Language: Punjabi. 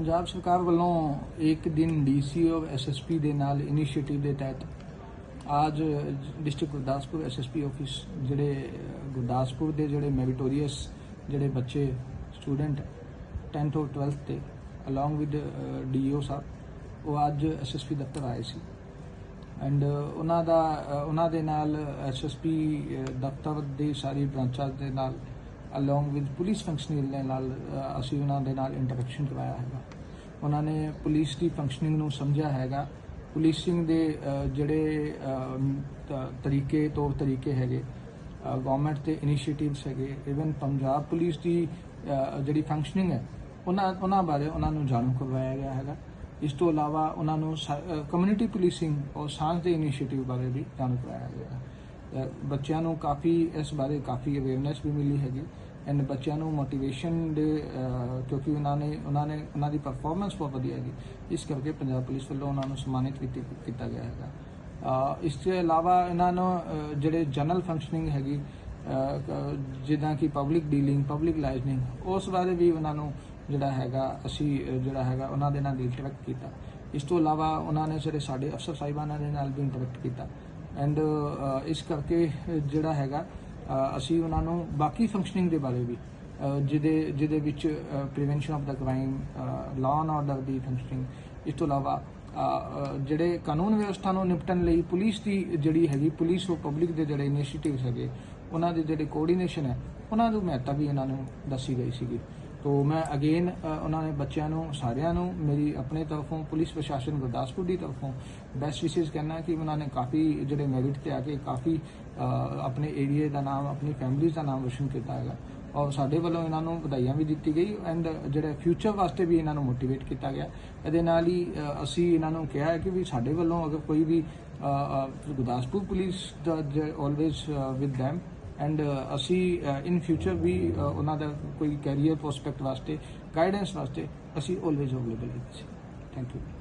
ਪੰਜਾਬ ਸਰਕਾਰ ਵੱਲੋਂ ਇੱਕ ਦਿਨ ਡੀਸੀਓ ਐਸਐਸਪੀ ਦੇ ਨਾਲ ਇਨੀਸ਼ੀਏਟਿਵ ਦੇ ਤਹਿਤ ਅੱਜ ਡਿਸਟ੍ਰਿਕਟ ਗੁਰਦਾਸਪੁਰ ਐਸਐਸਪੀ ਆਫਿਸ ਜਿਹੜੇ ਗੁਰਦਾਸਪੁਰ ਦੇ ਜਿਹੜੇ ਮੈਰੀਟੋਰੀਅਸ ਜਿਹੜੇ ਬੱਚੇ, ਸਟੂਡੈਂਟ 10th ਔਰ 12th ਤੇ ਅਲੋਂਗ ਵਿਦ ਡੀਓ ਸਾਹਿਬ, ਉਹ ਅੱਜ ਐਸਐਸਪੀ ਦਫ਼ਤਰ ਆਏ ਸੀ। ਐਂਡ ਉਹਨਾਂ ਦਾ ਉਹਨਾਂ ਦੇ ਨਾਲ ਐਸਐਸਪੀ ਦਫ਼ਤਰ ਦੇ ਸਾਰੀ ਬ੍ਰਾਂਚਾਂ ਦੇ ਨਾਲ ਅਲੋਂਗ ਵਿਦ ਪੁਲਿਸ ਫੰਕਸ਼ਨਲ ਦੇ ਨਾਲ ਅਸੀਂ ਉਹਨਾਂ ਦੇ ਨਾਲ ਇੰਟਰੈਕਸ਼ਨ ਕਰਵਾਇਆ ਹੈਗਾ। ਉਹਨਾਂ ਨੇ ਪੁਲਿਸ ਦੀ ਫੰਕਸ਼ਨਿੰਗ ਨੂੰ ਸਮਝਿਆ ਹੈਗਾ। ਪੁਲਿਸਿੰਗ ਦੇ ਜਿਹੜੇ ਤਰੀਕੇ, ਤੌਰ ਤਰੀਕੇ ਹੈਗੇ ਗਵਰਨਮੈਂਟ ਦੇ ਇਨੀਸ਼ੀਏਟਿਵਸ ਹੈਗੇ ਇਵਨ ਪੰਜਾਬ ਪੁਲਿਸ ਦੀ ਜਿਹੜੀ ਫੰਕਸ਼ਨਿੰਗ ਹੈ, ਉਹਨਾਂ ਉਹਨਾਂ ਬਾਰੇ ਉਹਨਾਂ ਨੂੰ ਜਾਣੂ ਕਰਵਾਇਆ ਗਿਆ ਹੈਗਾ। ਇਸ ਤੋਂ ਇਲਾਵਾ ਉਹਨਾਂ ਨੂੰ ਕਮਿਊਨਿਟੀ ਪੁਲਿਸਿੰਗ ਔਰ ਸਾਂਝ ਦੇ ਇਨੀਸ਼ੀਏਟਿਵ ਬਾਰੇ ਵੀ ਜਾਣੂ ਕਰਵਾਇਆ ਗਿਆ। ਹੈ ਬੱਚਿਆਂ ਨੂੰ ਕਾਫੀ ਇਸ ਬਾਰੇ ਕਾਫੀ ਅਵੇਅਰਨੈਸ ਵੀ ਮਿਲੀ ਹੈਗੀ। ਐਂਡ ਬੱਚਿਆਂ ਨੂੰ ਮੋਟੀਵੇਸ਼ਨ ਦੇ ਕਿਉਂਕਿ ਉਹਨਾਂ ਨੇ ਉਹਨਾਂ ਨੇ, ਉਹਨਾਂ ਦੀ ਪਰਫਾਰਮੈਂਸ ਬਹੁਤ ਵਧੀਆ ਹੈਗੀ। ਇਸ ਕਰਕੇ ਪੰਜਾਬ ਪੁਲਿਸ ਵੱਲੋਂ ਉਹਨਾਂ ਨੂੰ ਸਨਮਾਨਿਤ ਕੀਤੀ ਕੀਤਾ ਗਿਆ ਹੈਗਾ। ਇਸ ਤੋਂ ਇਲਾਵਾ ਇਹਨਾਂ ਨੂੰ ਜਿਹੜੇ ਜਨਰਲ ਫੰਕਸ਼ਨਿੰਗ ਹੈਗੀ ਜਿੱਦਾਂ ਕਿ ਪਬਲਿਕ ਡੀਲਿੰਗ ਪਬਲਿਕ ਲਾਈਜ਼ਨਿੰਗ ਉਸ ਬਾਰੇ ਵੀ ਉਹਨਾਂ ਨੂੰ ਜਿਹੜਾ ਹੈਗਾ, ਅਸੀਂ ਜਿਹੜਾ ਹੈਗਾ, ਉਹਨਾਂ ਦੇ ਨਾਲ ਇੰਟਰੈਕਟ ਕੀਤਾ। ਇਸ ਤੋਂ ਇਲਾਵਾ ਉਹਨਾਂ ਨੇ ਜਿਹੜੇ ਸਾਡੇ ਅਫਸਰ ਸਾਹਿਬਾਨਾਂ ਦੇ ਨਾਲ ਵੀ ਇੰਟਰੈਕਟ ਕੀਤਾ। ਐਂਡ uh, ਇਸ ਕਰਕੇ ਜਿਹੜਾ ਹੈਗਾ ਅਸੀਂ ਉਹਨਾਂ ਨੂੰ ਬਾਕੀ ਫੰਕਸ਼ਨਿੰਗ ਦੇ ਬਾਰੇ ਵੀ ਜਿਹਦੇ ਜਿਹਦੇ ਵਿੱਚ ਪ੍ਰੀਵੈਂਸ਼ਨ ਆਫ ਦਾ ਕ੍ਰਾਈਮ ਲਾਅ ਐਂਡ ਆਰਡਰ ਦੀ ਫੰਕਸ਼ਨਿੰਗ ਇਸ ਤੋਂ ਇਲਾਵਾ ਜਿਹੜੇ ਕਾਨੂੰਨ ਵਿਵਸਥਾ ਨੂੰ ਨਿਪਟਣ ਲਈ ਪੁਲਿਸ ਦੀ ਜਿਹੜੀ ਹੈਗੀ, ਪੁਲਿਸ ਉਹ ਪਬਲਿਕ ਦੇ ਜਿਹੜੇ ਇਨੀਸ਼ੀਏਟਿਵਸ ਹੈਗੇ, ਉਹਨਾਂ ਦੇ ਜਿਹੜੇ ਕੋਆਰਡੀਨੇਸ਼ਨ ਹੈ, ਉਹਨਾਂ ਦੀ ਮਹੱਤਤਾ ਵੀ ਇਹਨਾਂ ਨੂੰ ਦੱਸੀ ਗਈ ਸੀਗੀ। ਤੋ ਮੈਂ ਅਗੇਨ ਉਹਨਾਂ ਨੇ ਬੱਚਿਆਂ ਨੂੰ, ਸਾਰਿਆਂ ਨੂੰ, ਮੇਰੀ ਆਪਣੇ ਤਰਫੋਂ, ਪੁਲਿਸ ਪ੍ਰਸ਼ਾਸਨ ਗੁਰਦਾਸਪੁਰ ਦੀ ਤਰਫੋਂ ਬੈਸਟ ਵਿਸ਼ੇਸ ਕਹਿਣਾ ਕਿ ਉਹਨਾਂ ਨੇ ਕਾਫੀ ਜਿਹੜੇ ਮੈਰਿਟ ਤੇ ਆ ਕੇ ਕਾਫੀ ਆਪਣੇ ਏਰੀਆ ਦਾ ਨਾਮ, ਆਪਣੀ ਫੈਮਿਲੀ ਦਾ ਨਾਮ ਰੋਸ਼ਨ ਕੀਤਾ ਹੈਗਾ। ਔਰ ਸਾਡੇ ਵੱਲੋਂ ਇਹਨਾਂ ਨੂੰ ਵਧਾਈਆਂ ਵੀ ਦਿੱਤੀ ਗਈ ਐਂਡ ਜਿਹੜਾ ਫਿਊਚਰ ਵਾਸਤੇ ਵੀ ਇਹਨਾਂ ਨੂੰ ਮੋਟੀਵੇਟ ਕੀਤਾ ਗਿਆ। ਇਹਦੇ ਨਾਲ ਹੀ ਅਸੀਂ ਇਹਨਾਂ ਨੂੰ ਕਿਹਾ ਹੈ ਕਿ ਵੀ ਸਾਡੇ ਵੱਲੋਂ ਅਗਰ ਕੋਈ ਵੀ ਗੁਰਦਾਸਪੁਰ ਪੁਲਿਸ ਦਾ always with them and uh, ਅਸੀਂ uh, ਇਨ ਫਿਊਚਰ ਵੀ uh, ਉਹਨਾਂ ਦਾ ਕੋਈ ਕੈਰੀਅਰ ਪ੍ਰੋਸਪੈਕਟ ਵਾਸਤੇ ਗਾਈਡੈਂਸ ਵਾਸਤੇ ਅਸੀਂ ਆਲਵੇਜ਼ ਅਵੇਲੇਬਲ ਹਾਂ ਥੈਂਕ ਯੂ